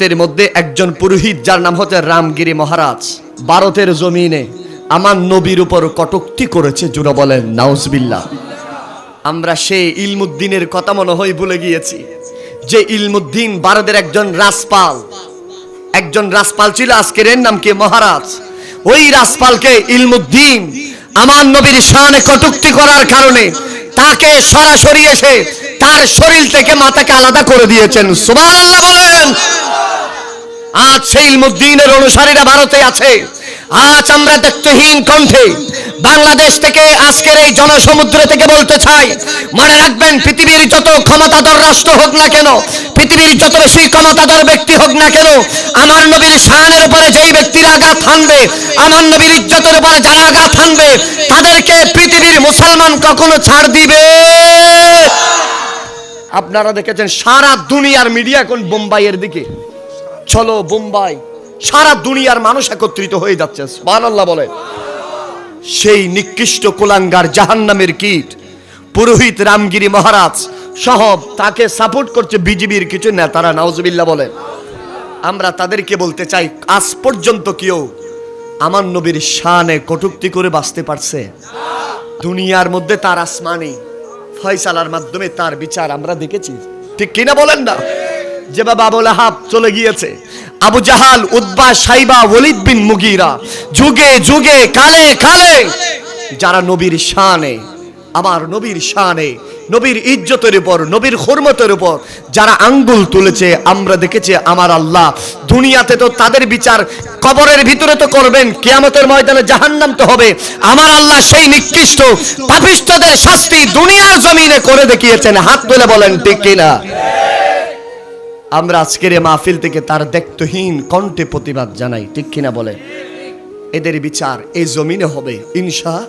ভারতের মধ্যে একজন পুরোহিত, যার নাম হচ্ছে রামগিরি মহারাজ ভারতের জমিনে আমার নবীর উপর কটুক্তি করেছে জুড়ে বলেন নাউজবিল্লা আমরা সেই ইলমুদ্দিনের কথা মনে হয় ভুলে গিয়েছি, যে ইলমুদ্দিন ভারতের একজন রাজপাল। একজন রাজপাল ছিল, আজকের এর নাম কি? মহারাজ। ওই রাজপালকে ইলমুদ্দিন আমার নবীর শানে কটুক্তি করার কারণে তাকে সরাসরি এসে তার শরীর থেকে মাথাকে আলাদা করে দিয়েছেন। সুবহানাল্লাহ বলেন। আজ সেই ইলমুদ্দিনের অনুসারীরা ভারতে আছে। আজ আমরা দেখতেহীন কণ্ঠে বাংলাদেশ থেকে আজকের এই জনসমুদ্র থেকে বলতে চাই, মনে রাখবেন, পৃথিবীর যত ক্ষমতাধর রাষ্ট্র হোক না কেন, পৃথিবীর যত বেশি ক্ষমতাধর ব্যক্তি হোক না কেন, আমার নবীর শানের উপরে যেই ব্যক্তিরা আঘাত হানবে, আমার নবীর ইজ্জতের উপরে যারা আঘাত হানবে, তাদেরকে পৃথিবীর মুসলমান কখনো ছাড় দিবে? আপনারা দেখেছেন সারা দুনিয়ার মিডিয়া এখন বোম্বাইয়ের দিকে? চলো বোম্বাই। সারা দুনিয়ার মানুষ একত্রিত হয়ে যাচ্ছে। সুবহানাল্লাহ বলে। সেই নিকৃষ্ট কুলাঙ্গার জাহান্নামের কীট, পুরোহিত রামগিরি মহারাজ সহ তাকে সাপোর্ট করছে বিজেপির কিছু নেতারা, নাউজুবিল্লাহ বলে। আমরা তাদেরকে বলতে চাই, আজ পর্যন্ত কেউ আমার নবীর শানে কটুক্তি করে বাঁচতে পারছে? দুনিয়ার মধ্যে তার আসমানি ফয়সালার মাধ্যমে তার বিচার আমরা দেখেছি। ঠিক কিনা বলেন না? যেভাবে আবুল আহাব চলে গিয়েছে। আবু জাহাল উদ্বা সাইবা ওলিদ বিন মুগিরা, যুগে যুগে, কালে কালে। যারা নবীর শানে, আমার নবীর শানে, নবীর ইজ্জতের উপর, নবীর হরমতের উপর যারা আঙ্গুল তুলেছে, আমরা দেখেছি আমার আল্লাহ। দুনিয়াতে তো তাদের বিচার কবরের ভিতরে তো করবেন, কেয়ামতের ময়দানে জাহান্নাম তো হবে। আমার আল্লাহ সেই নিকৃষ্ট পাপিষ্টদের শাস্তি দুনিয়ার জমিনে করে দেখিয়েছেন। হাত তুলে বলেন, ঠিক কিনা? আমরা আজকের এ মাহফিল থেকে তার দেখতহীন কণ্ঠে প্রতিবাদ জানাই, ঠিক কিনা বলে? এদের বিচার এই জমিনে হবে, ইনশা